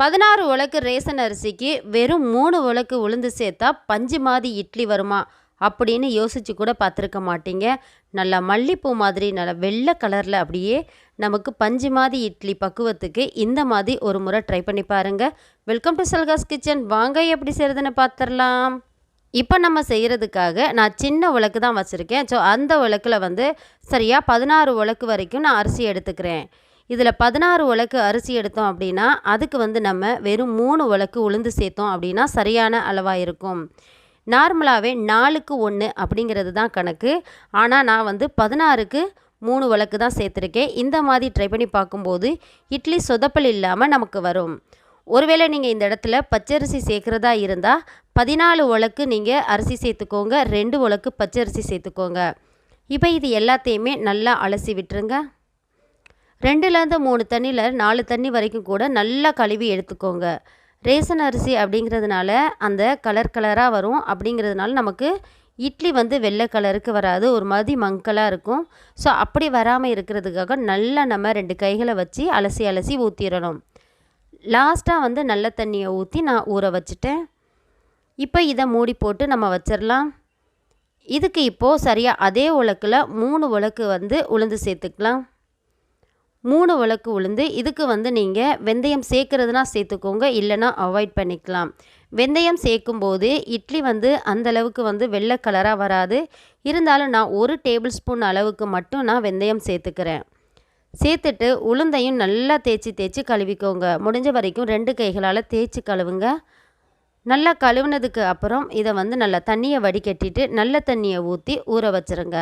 பதினாறு உலக்கு ரேசன் அரிசிக்கு வெறும் மூணு உலக்கு உளுந்து சேர்த்தா பஞ்சு மாதிரி இட்லி வருமா? அப்படின்னு யோசிச்சு கூட பார்த்துருக்க மாட்டீங்க. நல்லா மல்லிப்பூ மாதிரி நல்லா வெள்ளை கலரில் அப்படியே நமக்கு பஞ்சு மாதிரி இட்லி பக்குவத்துக்கு இந்த மாதிரி ஒரு முறை ட்ரை பண்ணி பாருங்கள் வெல்கம் டு சல்காஸ் கிச்சன் வாங்க எப்படி செய்கிறதுன்னு பார்த்துடலாம். இப்போ நம்ம செய்கிறதுக்காக நான் சின்ன உலக்கு தான் வச்சுருக்கேன். ஸோ அந்த உலக்கில் வந்து சரியாக பதினாறு உலக்கு வரைக்கும் நான் அரிசி எடுத்துக்கிறேன். இதில் பதினாறு உலக்கு அரிசி எடுத்தோம் அப்படின்னா அதுக்கு வந்து நம்ம வெறும் மூணு உலக்கு உளுந்து சேர்த்தோம் அப்படின்னா சரியான அளவாக இருக்கும் நார்மலாகவே நாலுக்கு ஒன்று அப்படிங்கிறது தான் கணக்கு. ஆனால் நான் வந்து பதினாறுக்கு மூணு உலக்கு தான் சேர்த்துருக்கேன். இந்த மாதிரி ட்ரை பண்ணி பார்க்கும்போது இட்லி சொதப்பல் இல்லாமல் நமக்கு வரும். ஒருவேளை நீங்கள் இந்த இடத்துல பச்சரிசி சேர்க்குறதா இருந்தால் பதினாலு உலக்கு நீங்கள் அரிசி சேர்த்துக்கோங்க ரெண்டு உலக்கு பச்சரிசி சேர்த்துக்கோங்க. இப்போ இது எல்லாத்தையுமே நல்லா அலசி விட்டுருங்க. ரெண்டுலேருந்து மூணு தண்ணியில் நாலு தண்ணி வரைக்கும் கூட நல்லா கழுவி எடுத்துக்கோங்க. ரேசன் அரிசி அப்படிங்கிறதுனால அந்த கலர் கலராக வரும். அப்படிங்கிறதுனால நமக்கு இட்லி வந்து வெள்ளை கலருக்கு வராது. ஒரு மாதிரி மங்கலாக இருக்கும். ஸோ அப்படி வராமல் இருக்கிறதுக்காக நல்லா நம்ம ரெண்டு கைகளை வச்சு அலசி அலசி ஊற்றிடணும் லாஸ்ட்டாக வந்து நல்ல தண்ணியை ஊற்றி நான் ஊற வச்சுட்டேன். இப்போ இதை மூடி போட்டு நம்ம வச்சிடலாம் இதுக்கு இப்போது சரியாக அதே உலக்கில் மூணு உலக்கு வந்து உளுந்து சேர்த்துக்கலாம். மூணு உலக்கு உளுந்து. இதுக்கு வந்து நீங்கள் வெந்தயம் சேர்க்குறதுனா சேர்த்துக்கோங்க இல்லைனா அவாய்ட் பண்ணிக்கலாம். வெந்தயம் சேர்க்கும்போது இட்லி வந்து அந்தளவுக்கு வந்து வெள்ளை கலராக வராது. இருந்தாலும் நான் ஒரு டேபிள் ஸ்பூன் அளவுக்கு மட்டும் நான் வெந்தயம் சேர்த்துக்கிறேன். சேர்த்துட்டு உளுந்தையும் நல்லா தேய்ச்சி தேய்ச்சி கழுவிக்கோங்க. முடிஞ்ச வரைக்கும் ரெண்டு கைகளால் தேய்ச்சி கழுவுங்க. நல்லா கழுவுனதுக்கு அப்புறம் இதை வந்து நல்லா தண்ணியை வடிகட்டிட்டு நல்ல தண்ணியை ஊற்றி ஊற வச்சுருங்க.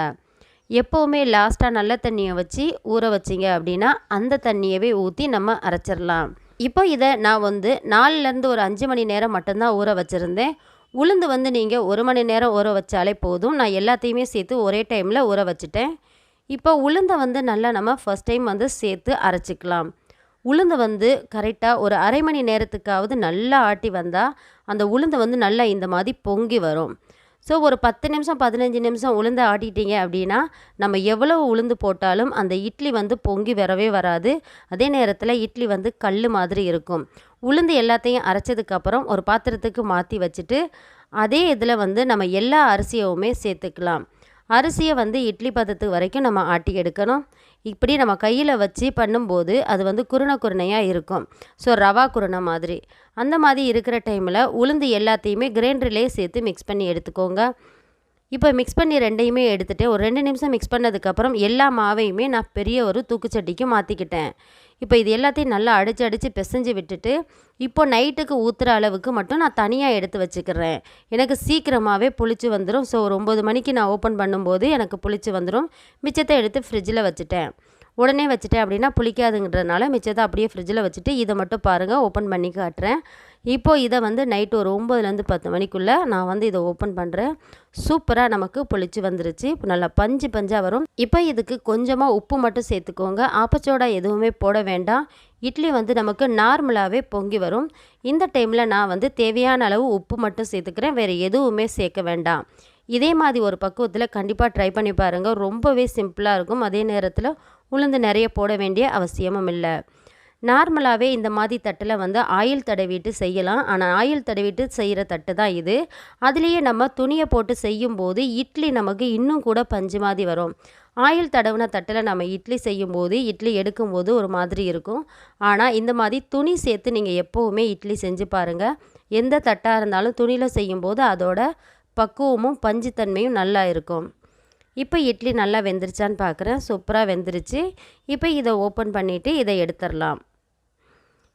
எப்போவுமே லாஸ்ட்டாக நல்ல தண்ணியை வச்சு ஊற வச்சிங்க அப்படின்னா அந்த தண்ணியவே ஊற்றி நம்ம அரைச்சிடலாம். இப்போ இதை நான் வந்து நாலுலேருந்து ஒரு அஞ்சு மணி நேரம் மட்டும்தான் ஊற வச்சுருந்தேன். உளுந்து வந்து நீங்கள் ஒரு மணி நேரம் ஊற வச்சாலே போதும். நான் எல்லாத்தையுமே சேர்த்து ஒரே டைமில் ஊற வச்சுட்டேன். இப்போ உளுந்தை வந்து நல்லா நம்ம ஃபஸ்ட் டைம் வந்து சேர்த்து அரைச்சிக்கலாம். உளுந்து வந்து கரெக்டாக ஒரு அரை மணி நேரத்துக்காவது நல்லா ஆட்டி வந்தால் அந்த உளுந்து வந்து நல்லா இந்த மாதிரி பொங்கி வரும். ஸோ ஒரு பத்து நிமிஷம் பதினஞ்சு நிமிஷம் உளுந்து ஆட்டிட்டீங்க அப்படின்னா நம்ம எவ்வளோ உளுந்து போட்டாலும் அந்த இட்லி வந்து பொங்கி வரவே வராது. அதே நேரத்தில் இட்லி வந்து கல் மாதிரி இருக்கும். உளுந்து எல்லாத்தையும் அரைச்சதுக்கப்புறம் ஒரு பாத்திரத்துக்கு மாற்றி வச்சுட்டு அதே இதில் வந்து நம்ம எல்லா அரிசியவுமே சேர்த்துக்கலாம். அரிசியை வந்து இட்லி பதத்துக்கு வரைக்கும் நம்ம ஆட்டி எடுக்கணும். இப்படி நம்ம கையில் வச்சு பண்ணும்போது அது வந்து குருணை குருணையாக இருக்கும். ஸோ ரவா குருணை மாதிரி. அந்த மாதிரி இருக்கிற டைமில் உளுந்து எல்லாத்தையுமே கிரைண்டர்லேயே சேர்த்து மிக்ஸ் பண்ணி எடுத்துக்கோங்க. இப்போ மிக்ஸ் பண்ணி ரெண்டையுமே எடுத்துகிட்டு ஒரு ரெண்டு நிமிஷம் மிக்ஸ் பண்ணதுக்கப்புறம் எல்லா மாவையுமே நான் பெரிய ஒரு தூக்குச்சட்டிக்கு மாற்றிக்கிட்டேன் இப்போ இது எல்லாத்தையும் நல்லா அடித்து அடித்து பிசைஞ்சு விட்டுட்டு இப்போ நைட்டுக்கு ஊற்றுற அளவுக்கு மட்டும் நான் தனியாக எடுத்து வச்சுக்கிறேன். எனக்கு சீக்கிரமாகவே புளிச்சு வந்துடும் ஸோ ஒரு ஒம்பது மணிக்கு நான் ஓப்பன் பண்ணும்போது எனக்கு புளிச்சு வந்துடும் மிச்சத்தை எடுத்து ஃப்ரிட்ஜில் வச்சுட்டேன். உடனே வச்சுட்டேன் அப்படின்னா புளிக்காதுங்கிறதுனால மிச்சத்தை அப்படியே ஃப்ரிட்ஜில் வச்சுட்டு இதை மட்டும் பாருங்கள் ஓப்பன் பண்ணி காட்டுறேன். இப்போது இதை வந்து நைட்டு ஒரு ஒம்பதுலேருந்து பத்து மணிக்குள்ளே நான் வந்து இதை ஓப்பன் பண்ணுறேன் சூப்பராக நமக்கு புளிச்சு வந்துருச்சு. இப்போ நல்லா பஞ்சு பஞ்சாக வரும். இப்போ இதுக்கு கொஞ்சமாக உப்பு மட்டும் சேர்த்துக்கோங்க. ஆப்பச்சோடா எதுவுமே போட வேண்டாம். இட்லி வந்து நமக்கு நார்மலாகவே பொங்கி வரும். இந்த டைமில் நான் வந்து தேவையான அளவு உப்பு மட்டும் சேர்த்துக்கிறேன். வேறு எதுவுமே சேர்க்க வேண்டாம். இதே மாதிரி ஒரு பக்குவத்தில் கண்டிப்பாக ட்ரை பண்ணி பாருங்கள் ரொம்பவே சிம்பிளாக இருக்கும். அதே நேரத்தில் உளுந்து நிறைய போட வேண்டிய அவசியமும் இல்லை. நார்மலாகவே இந்த மாதிரி தட்டில் வந்து ஆயில் தடவிட்டு செய்யலாம். ஆனால் ஆயில் தடவிட்டு செய்கிற தட்டு தான் இது. அதுலேயே நம்ம துணியை போட்டு செய்யும்போது இட்லி நமக்கு இன்னும் கூட பஞ்சு மாதிரி வரும். ஆயில் தடவின தட்டில் நம்ம இட்லி செய்யும்போது இட்லி எடுக்கும்போது ஒரு மாதிரி இருக்கும். ஆனால் இந்த மாதிரி துணி சேர்த்து நீங்கள் எப்போவுமே இட்லி செஞ்சு பாருங்கள் எந்த தட்டாக இருந்தாலும் துணியில் செய்யும்போது அதோட பக்குவமும் பஞ்சுத்தன்மையும் நல்லா இருக்கும். இப்போ இட்லி நல்லா வெந்துருச்சான்னு பார்க்குறேன். சூப்பராக வெந்துருச்சு. இப்போ இதை ஓப்பன் பண்ணிவிட்டு இதை எடுத்துடலாம்.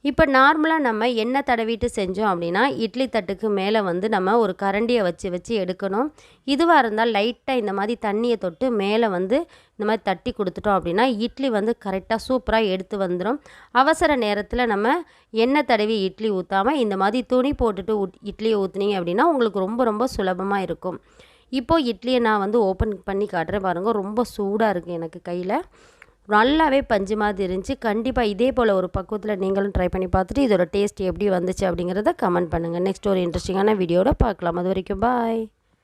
இப்போ நார்மலாக நம்ம எண்ணெய் தடவிட்டு செஞ்சோம் அப்படின்னா இட்லி தட்டுக்கு மேலே வந்து நம்ம ஒரு கரண்டியை வச்சு வச்சு எடுக்கணும். இதுவாக இருந்தால் லைட்டாக இந்த மாதிரி தண்ணியை தொட்டு மேலே வந்து இந்த மாதிரி தட்டி கொடுத்துட்டோம் அப்படின்னா இட்லி வந்து கரெக்டாக சூப்பராக எடுத்து வந்துடும் அவசர நேரத்தில் நம்ம எண்ணெய் தடவி இட்லி ஊற்றாமல் இந்த மாதிரி துணி போட்டுட்டு இட்லியை ஊற்றுனீங்க அப்படின்னா உங்களுக்கு ரொம்ப ரொம்ப சுலபமாக இருக்கும். இப்போது இட்லியை நான் வந்து ஓப்பன் பண்ணி காட்டுறேன் பாருங்கள் ரொம்ப சூடாக இருக்குது எனக்கு கையில். நல்லாவே பஞ்சு மாதிரி இருந்துச்சு. கண்டிப்பாக இதே போல் ஒரு பக்குவத்தில் நீங்களும் ட்ரை பண்ணி பார்த்துட்டு இதோட டேஸ்ட் எப்படி வந்துச்சு அப்படிங்கிறத கமெண்ட் பண்ணுங்கள் நெக்ஸ்ட் ஒரு இன்ட்ரெஸ்டிங்கான வீடியோட பார்க்கலாம். அது வரைக்கும் பாய்